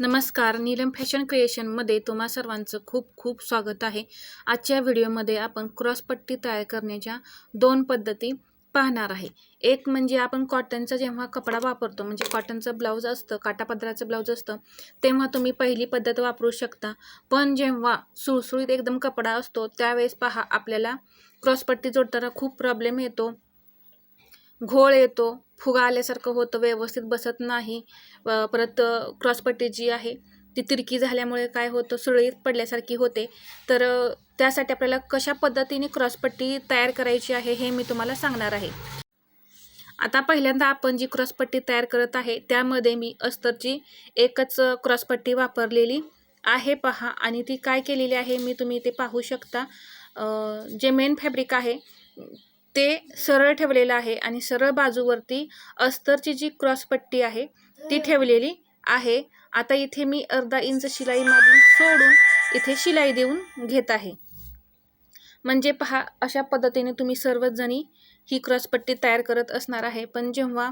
नमस्कार नीलम फॅशन क्रिएशनमध्ये तुम्हा सर्वांचं खूप खूप स्वागत आहे. आजच्या व्हिडिओमध्ये आपण क्रॉसपट्टी तयार करण्याच्या दोन पद्धती पाहणार आहे. एक म्हणजे आपण कॉटनचा जेव्हा कपडा वापरतो म्हणजे कॉटनचं ब्लाऊज असतं काटापदराचं ब्लाऊज असतं तेव्हा तुम्ही पहिली पद्धत वापरू शकता. पण जेव्हा सुळसुळीत एकदम कपडा असतो त्यावेळेस पहा आपल्याला क्रॉसपट्टी जोडताना खूप प्रॉब्लेम येतो. घोळ येतो फुगा आल्यासारखं होतं व्यवस्थित बसत नाही. परत क्रॉसपट्टी जी आहे ती तिरकी झाल्यामुळे काय होतं सुरळीत पडल्यासारखी होते. तर त्यासाठी आपल्याला कशा पद्धतीने क्रॉसपट्टी तयार करायची आहे हे मी तुम्हाला सांगणार आहे. आता पहिल्यांदा आपण जी क्रॉसपट्टी तयार करत आहे त्यामध्ये मी अस्तरची एकच क्रॉसपट्टी वापरलेली आहे पहा. आणि ती काय केलेली आहे मी तुम्ही ते पाहू शकता. जे मेन फॅब्रिक आहे ते सरळ ठेवलेलं आहे आणि सरळ बाजूवरती अस्तरची जी क्रॉसपट्टी आहे ती ठेवलेली आहे. आता इथे मी अर्धा इंच शिलाई मारून सोडून इथे शिलाई देऊन घेत आहे. म्हणजे पहा अशा पद्धतीने तुम्ही सर्वच जणी ही क्रॉसपट्टी तयार करत असणार आहे. पण जेव्हा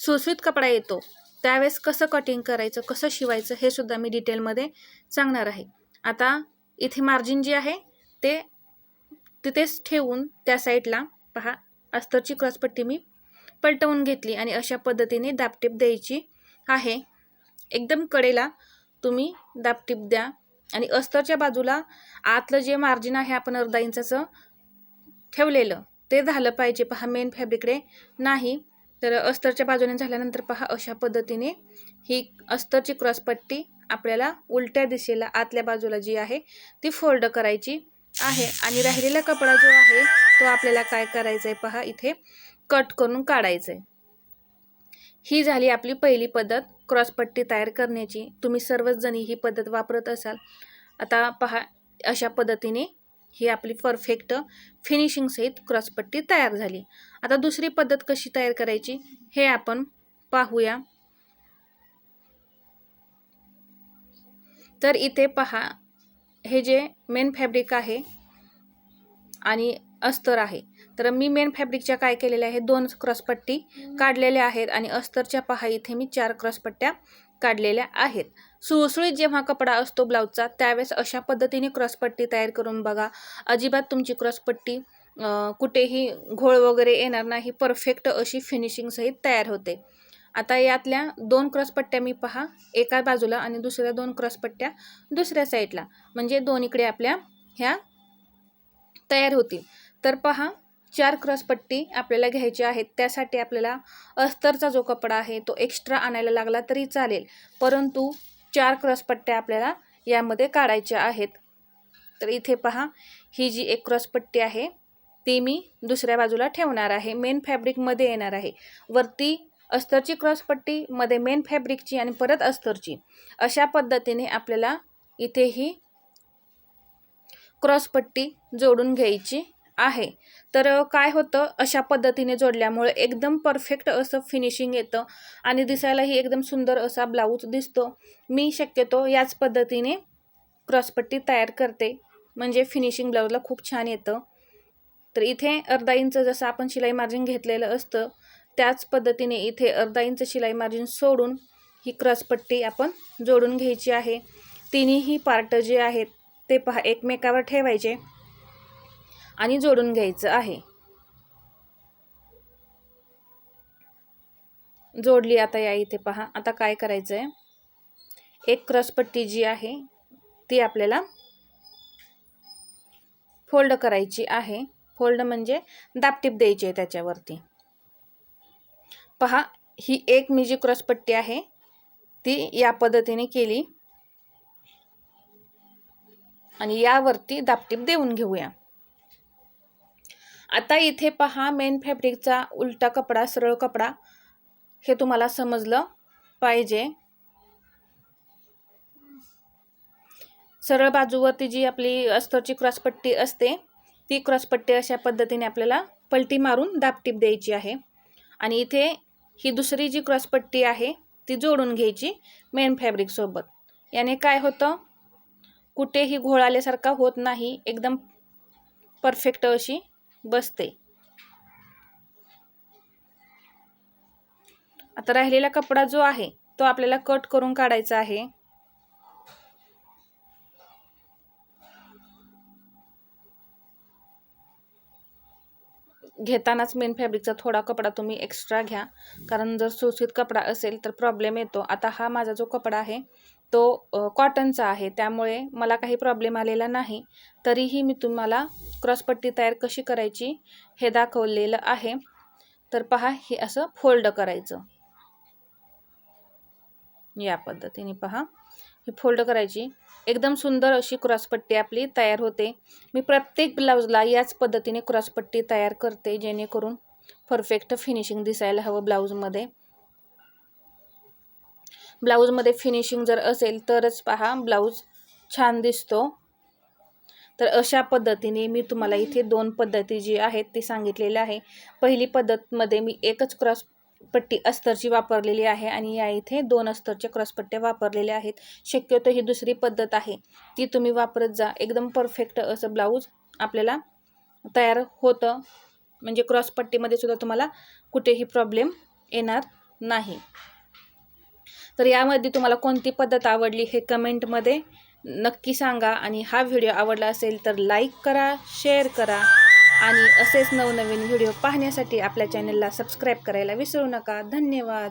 सुसवीत कपडा येतो त्यावेळेस कसं कटिंग करायचं कसं शिवायचं हे सुद्धा मी डिटेलमध्ये सांगणार आहे. आता इथे मार्जिन जे आहे ते तिथेच ठेवून त्या साईडला पहा अस्तरची क्रॉसपट्टी मी पलटवून घेतली आणि अशा पद्धतीने दापटीप द्यायची आहे. एकदम कडेला तुम्ही दापटीप द्या आणि अस्तरच्या बाजूला आतलं जे मार्जिन आहे आपण अर्धा इंचाचं ठेवलेलं ते झालं पाहिजे. पहा मेन फॅब्रिकडे नाही. तर अस्तरच्या बाजूने झाल्यानंतर पहा अशा पद्धतीने ही अस्तरची क्रॉसपट्टी आपल्याला उलट्या दिशेला आतल्या बाजूला जी आहे ती फोल्ड करायची आहे. आणि राहिलेला कपडा जो आहे तो आपल्याला काय करायचं आहे पहा इथे कट करून काढायचं आहे ही झाली आपली पहिली पद्धत क्रॉसपट्टी तयार करण्याची. तुम्ही सर्वच जणी ही पद्धत वापरत असाल. आता पहा अशा पद्धतीने ही आपली परफेक्ट फिनिशिंगसहित क्रॉसपट्टी तयार झाली. आता दुसरी पद्धत कशी तयार करायची हे आपण पाहूया. तर इथे पहा हे जे मेन फॅब्रिक आहे आणि अस्तर आहे. तर मी मेन फॅब्रिकच्या काय केलेल्या आहेत? दोन क्रॉसपट्टी काढलेल्या आहेत आणि अस्तरच्या पहा इथे मी चार क्रॉसपट्ट्या काढलेल्या आहेत. सुळसुळीत जेव्हा कपडा असतो ब्लाऊजचा त्यावेळेस अशा पद्धतीने क्रॉसपट्टी तयार करून बघा. अजिबात तुमची क्रॉसपट्टी कुठेही घोळ वगैरे येणार नाही परफेक्ट अशी फिनिशिंगसहित तयार होते. आता यातल्या दोन क्रॉसपट्ट्या मी पहा एका बाजूला आणि दुसऱ्या दोन क्रॉसपट्ट्या दुसऱ्या साईडला म्हणजे दोन्हीकडे आपल्या ह्या तयार होतील. तर पहा चार क्रॉसपट्टी आपल्याला घ्यायची आहेत. त्यासाठी आपल्याला अस्तरचा जो कपडा आहे तो एक्स्ट्रा आणायला लागला तरी चालेल. परंतु चार क्रॉसपट्ट्या आपल्याला यामध्ये काढायच्या आहेत. तर इथे पहा ही जी एक क्रॉसपट्टी आहे ती मी दुसऱ्या बाजूला ठेवणार आहे. मेन फॅब्रिकमध्ये येणार आहे. वरती अस्तरची क्रॉसपट्टी मध्ये मेन फॅब्रिकची आणि परत अस्तरची. अशा पद्धतीने आपल्याला इथे ही क्रॉसपट्टी जोडून घ्यायची. आहे. तर काय होतं? अशा पद्धतीने जोडल्यामुळे एकदम परफेक्ट असं फिनिशिंग येतं आणि दिसायलाही एकदम सुंदर असा ब्लाऊज दिसतो. मी शक्यतो याच पद्धतीने क्रॉसपट्टी तयार करते. म्हणजे फिनिशिंग ब्लाऊजला खूप छान येतं. तर इथे अर्धा इंच जसं आपण शिलाई मार्जिन घेतलेलं असतं त्याच पद्धतीने इथे अर्धा इंच शिलाई मार्जिन सोडून ही क्रॉसपट्टी आपण जोडून घ्यायची आहे. तिन्हीही पार्ट जे आहेत ते पहा एकमेकावर ठेवायचे. आणि जोडून घ्यायचं आहे. जोडली आता या इथे पहा. आता काय करायचं आहे एक क्रॉसपट्टी जी आहे ती आपल्याला फोल्ड करायची आहे. फोल्ड म्हणजे दापटीप द्यायची आहे त्याच्यावरती. पहा ही एक मी जी क्रॉसपट्टी आहे ती या पद्धतीने केली. आणि यावरती दापटीप देऊन घेऊया. आता इथे पहा मेन फॅब्रिकचा उलटा कपडा सरळ कपडा. हे तुम्हाला समजलं पाहिजे. सरळ बाजूवरती जी आपली अस्तरची क्रॉसपट्टी असते ती क्रॉसपट्टी अशा पद्धतीने आपल्याला पलटी मारून दापटीप द्यायची आहे. आणि इथे ही दुसरी जी क्रॉसपट्टी आहे ती जोडून घ्यायची मेन फॅब्रिकसोबत याने काय होतं? कुठेही घोळाल्यासारखा होत नाही एकदम परफेक्ट अशी बसते. आता राहिलेला कपडा जो आहे तो आपल्याला कट करून काढायचा आहे. घेतानाच मेन फॅब्रिकचा थोडा कपडा तुम्ही एक्स्ट्रा घ्या. कारण जर सुसूत कपडा असेल तर प्रॉब्लेम येतो. आता हा माझा जो कपडा आहे तो कॉटनचा आहे. त्यामुळे मला काही प्रॉब्लेम आलेला नाही. तरीही मी तुम्हाला क्रॉसपट्टी तयार कशी करायची हे दाखवलेलं आहे. तर पहा हे असं फोल्ड करायचं. या पद्धतीने पहा. ही फोल्ड करायची. एकदम सुंदर अशी क्रॉसपट्टी आपली तयार होते. मी प्रत्येक ब्लाऊजला याच पद्धतीने क्रॉसपट्टी तयार करते जेणेकरून परफेक्ट फिनिशिंग दिसायला हवं ब्लाऊजमध्ये. ब्लाऊजमध्ये फिनिशिंग जर असेल तरच पहा ब्लाऊज छान दिसतो. तर अशा पद्धतीने मी तुम्हाला इथे दोन पद्धती जी आहेत ती सांगितलेल्या आहे. पहिली पद्धतमध्ये मी एकच क्रॉस पट्टी अस्तरची वापरलेली आहे आणि या इथे दोन अस्तरच्या क्रॉसपट्ट्या वापरलेल्या आहेत. शक्यतो ही दुसरी पद्धत आहे. ती तुम्ही वापरत जा. एकदम परफेक्ट असं ब्लाऊज आपल्याला तयार होतं. म्हणजे क्रॉसपट्टीमध्ये सुद्धा तुम्हाला कुठेही प्रॉब्लेम येणार नाही. तर यामध्ये तुम्हाला कोणती पद्धत आवडली हे कमेंटमध्ये नक्की सांगा आणि हा व्हिडिओ आवडला असेल तर लाईक करा शेअर करा आणि असेच नवनवीन व्हिडिओ पाहण्यासाठी आपल्या चॅनलला सबस्क्राईब करायला विसरू नका. धन्यवाद.